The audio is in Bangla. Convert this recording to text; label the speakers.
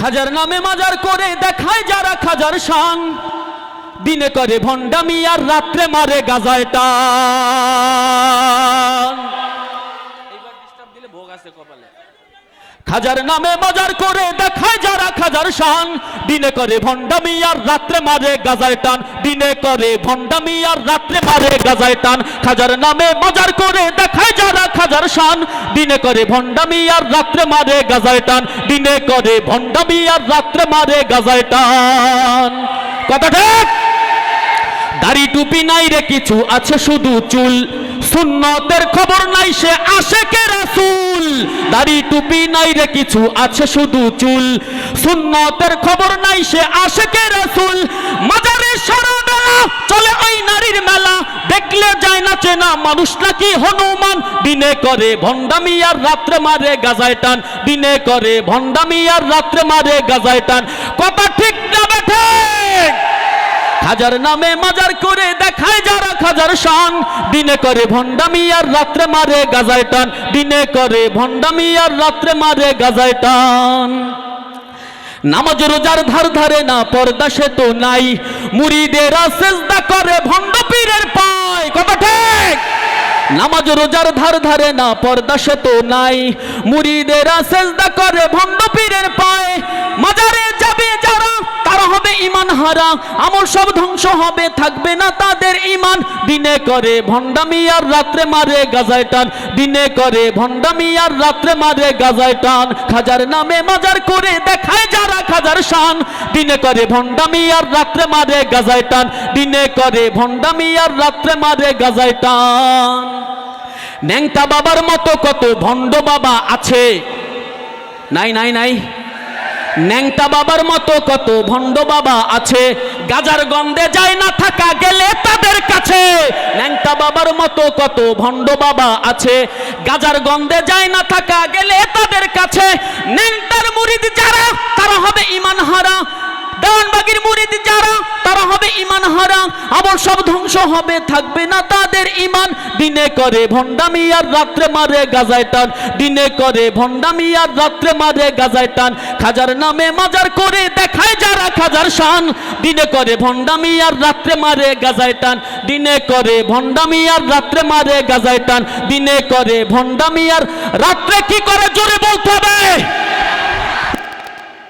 Speaker 1: খাজার নামে মাজার করে দেখায় যারা খাজার সাং দিনে করে ভণ্ডামি আর রাত্রে মারে গাজায় টান। খাজার নামে মাজার করে দেখায় যারা খাজার শান দিনে করে ভণ্ডামি আর রাত্রে মারে গাজায় টান। দিনে করে ভণ্ডামি আর রাত্রে মারে গাজায় টান। খাজার নামে বাজার করে দেখায় যারা খাজার শান। দিনে করে ভণ্ডামি আর রাত্রে মারে গাজায় টান। দিনে করে ভণ্ডামি আর রাত্রে মারে গাজায় টান। কথা ঠিক? দাড়ি টুপি নাই রে কিছু আছে শুধু চুল। সুন্নতের খবর নাই সে আসে। কে রাসুল দাড়ি টুপি নাই রে কিছু আছে শুধু চুল। সুন্নতের খবর নাই সে আসে কে রাসুল। মাজারে সারা বেলা চলে ওই নারীর মেলা। দেখলে যায় না চেনা মানুষ নাকি হনুমান। দিনে করে ভণ্ডামি আর রাত্রে মারে গাজায় টান। দিনে করে ভণ্ডামি আর রাত্রে মারে গাজায় টান। কথা ঠিক খাজার নামে মাজার করে দেখায় যারা খাজার শান। দিনে করে ভণ্ডামি আর রাত্রে মারে গাজায় টান। দিনে করে ভণ্ডামি আর রাত্রে মারে গাজায় টান। নামাজ রোজার ধার ধারে না, পর্দা সে তো নাই। মুড়িদেরা সেজদা করে ভণ্ড পীরের পায়। কথা ঠিক? নামাজ রোজার ধার ধারে না, পর্দা সে তো নাই। মুড়িদেরা সেজদা করে ভণ্ড পীরের পায়। মাজারে ইমান হারা, আমল সব ধ্বংস হবে, থাকবে না তাদের ইমান। দিনে করে ভণ্ডামি আর রাত্রে মারে গাজায় টান। দিনে করে ভণ্ডামি আর রাত্রে মারে গাজায় টান। খাজার নামে মাজার করে দেখায় যারা খাজার শান। দিনে করে ভণ্ডামি আর রাত্রে মারে গাজায় টান। দিনে করে ভণ্ডামি আর রাত্রে মারে গাজায় টান। ন্যাংটা বাবার মতো কত ভণ্ড বাবা আছে। নাই নাই নাই। ন্যাংটা বাবার মতো কত ভণ্ড বাবা আছে। গাজার গন্ধে যায় না থাকা গেলে তাদের কাছে। ন্যাংটা বাবার মতো কত ভণ্ড বাবা আছে। গাজার গন্ধে যায় না থাকা গেলে তাদের কাছে। ন্যাংটার মুরিদ যারা তারা হবে ইমান হারা দেওয়ানবাগির মুরিদ যারা তারা হবে হারা আবার সব ধ্বংস হবে, থাকবে না তাদের ইমান দিনে করে ভণ্ডামি আর রাত্রে মারে গাজায় টান। দিনে করে ভণ্ডামি আর রাত্রে মারে গাজায় টান। খাজার নামে মাজার করে দেখায় যারা খাজার শান। দিনে করে ভণ্ডামি আর রাত্রে মারে গাজায় টান। দিনে করে ভণ্ডামি আর রাত্রে মারে গাজায় টান। দিনে করে ভণ্ডামি আর রাত্রে কি করে জোরে বলতে হবে?